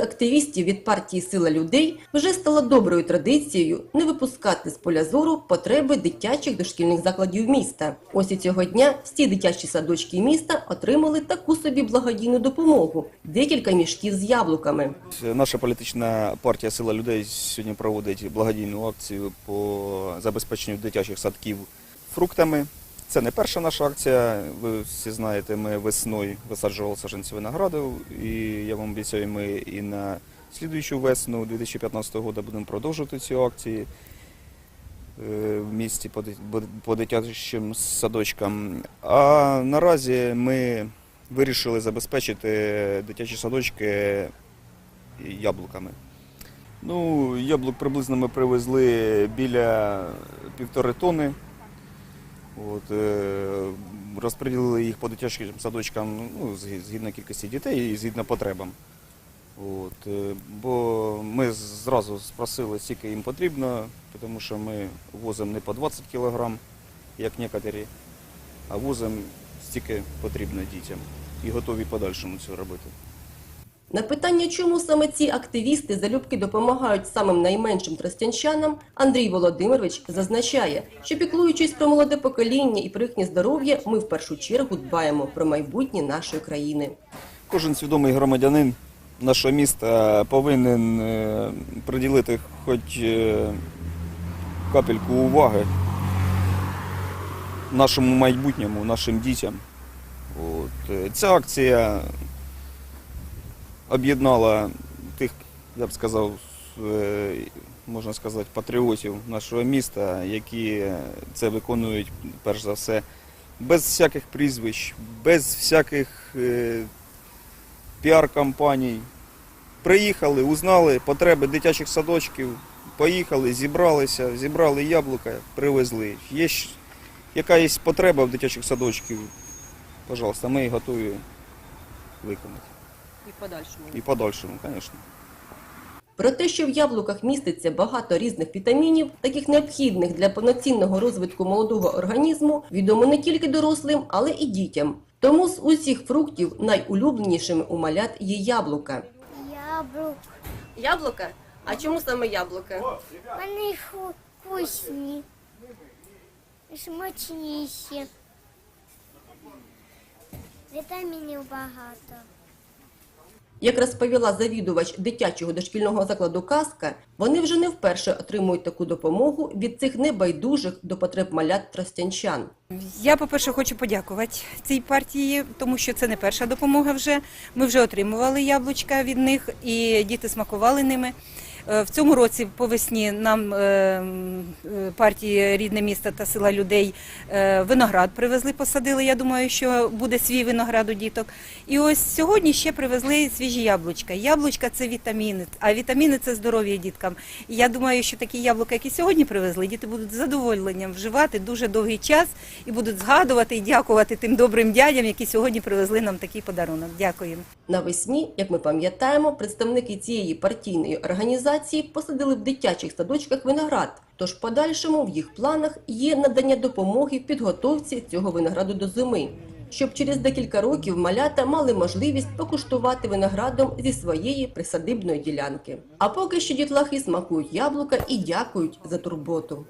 активістів від партії Сила людей вже стало доброю традицією не випускати з поля зору потреби дитячих дошкільних закладів міста. Ось і цього дня всі дитячі садочки міста отримали таку собі благодійну допомогу декілька мішків з яблуками. Наша політична партія Сила людей сьогодні проводить благодійну акцію по забезпеченню дитячих садків фруктами. Це не перша наша акція. Ви всі знаєте, ми весною висаджували саджанці винограду, і я вам обіцяю, ми і на слідуючу весну 2015 року будемо продовжувати цю акцію е, в місті по дитячим садочкам. А наразі ми вирішили забезпечити дитячі садочки яблуками. Ну, яблук приблизно ми привезли біля півтори тони. От, е, розподілили їх по дитячим садочкам ну, згідно кількості дітей і згідно потребам. От, е, бо ми зразу спросили, скільки їм потрібно, тому що ми возимо не по 20 кг, як некоторі, а возимо стільки потрібно дітям і готові подальшому це робити. На питання, чому саме ці активісти залюбки допомагають самим найменшим тростянчанам, Андрій Володимирович зазначає, що піклуючись про молоде покоління і про їхнє здоров'я, ми в першу чергу дбаємо про майбутнє нашої країни. Кожен свідомий громадянин нашого міста повинен е, приділити хоч е, капельку уваги нашому майбутньому, нашим дітям. От. е, Ця акція об'єднала тих, я б сказав, е, можна сказати, патріотів нашого міста, які це виконують перш за все без всяких прізвищ, без всяких е, піар-кампаній. Приїхали, узнали потреби дитячих садочків, поїхали, зібралися, зібрали яблука, привезли. Є яка є потреба в дитячих садочків, пожалуйста, ми її готові виконати. І подальшому. І в подальшому, звісно. Про те, що в яблуках міститься багато різних вітамінів, таких необхідних для повноцінного розвитку молодого організму, відомо не тільки дорослим, але і дітям. Тому з усіх фруктів найулюбленішими у малят є яблука. Яблук. Яблука? А чому саме яблука? Вони вкусні. Смачніші. Вітамінів багато. Як розповіла завідувач дитячого дошкільного закладу Казка, вони вже не вперше отримують таку допомогу від цих небайдужих до потреб малят тростянчан. Я, по-перше, хочу подякувати цій партії, тому що це не перша допомога вже. Ми вже отримували яблучка від них, і діти смакували ними. Е, В цьому році по весні нам е, е, партії рідне місто та сила людей виноград привезли, посадили. Я думаю, що буде свій виноград у діток. І ось сьогодні ще привезли свіжі яблучка. Яблучка це вітаміни, а вітаміни це здоров'я діткам. Я думаю, що такі яблука, які сьогодні привезли, діти будуть з задоволенням вживати дуже довгий час і будуть згадувати і дякувати тим добрим дядям, які сьогодні привезли нам такий подарунок. Дякуємо. Навесні, як ми пам'ятаємо, представники цієї партійної організації посадили в дитячих садочках виноград. Тож подальшому в їх планах є надання допомоги в підготовці цього винограду до зими, щоб через декілька років малята мали можливість покуштувати виноградом зі своєї присадибної ділянки. А поки що дітлахи смакують яблука і дякують за турботу.